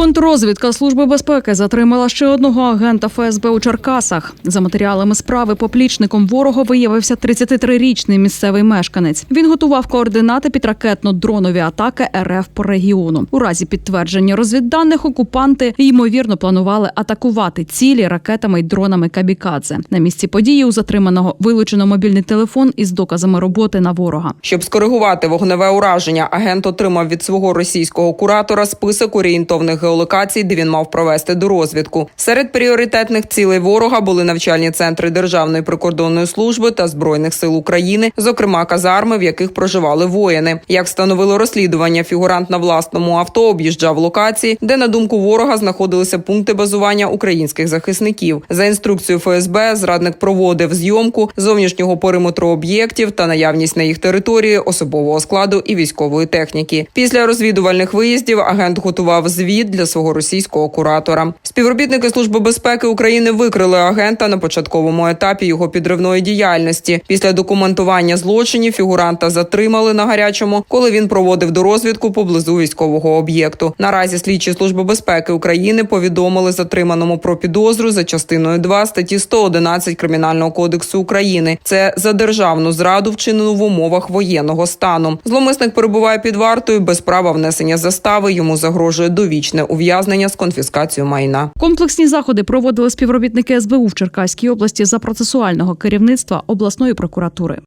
Контррозвідка служби безпеки затримала ще одного агента ФСБ у Черкасах. За матеріалами справи поплічником ворога виявився 33-річний місцевий мешканець. Він готував координати під ракетно-дронові атаки РФ по регіону. У разі підтвердження розвідданих окупанти ймовірно планували атакувати цілі ракетами й дронами Кабікадзе. На місці події у затриманого вилучено мобільний телефон із доказами роботи на ворога. Щоб скоригувати вогневе ураження, агент отримав від свого російського куратора список орієнтовних геолокацій, де він мав провести до розвідку. Серед пріоритетних цілей ворога були навчальні центри Державної прикордонної служби та збройних сил України, зокрема казарми, в яких проживали воїни. Як встановило розслідування, фігурант на власному авто об'їжджав локації, де на думку ворога знаходилися пункти базування українських захисників. За інструкцією ФСБ зрадник проводив зйомку зовнішнього периметру об'єктів та наявність на їх території особового складу і військової техніки. Після розвідувальних виїздів агент готував звіт для свого російського куратора. Співробітники служби безпеки України викрили агента на початковому етапі його підривної діяльності. Після документування злочинів фігуранта затримали на гарячому, коли він проводив до розвідку поблизу військового об'єкту. Наразі слідчі служби безпеки України повідомили затриманому про підозру за частиною 2 статті 111 кримінального кодексу України. Це за державну зраду, вчинену в умовах воєнного стану. Зломисник перебуває під вартою без права внесення застави. Йому загрожує довічне ув'язнення з конфіскацією майна. Комплексні заходи проводили співробітники СБУ в Черкаській області за процесуального керівництва обласної прокуратури.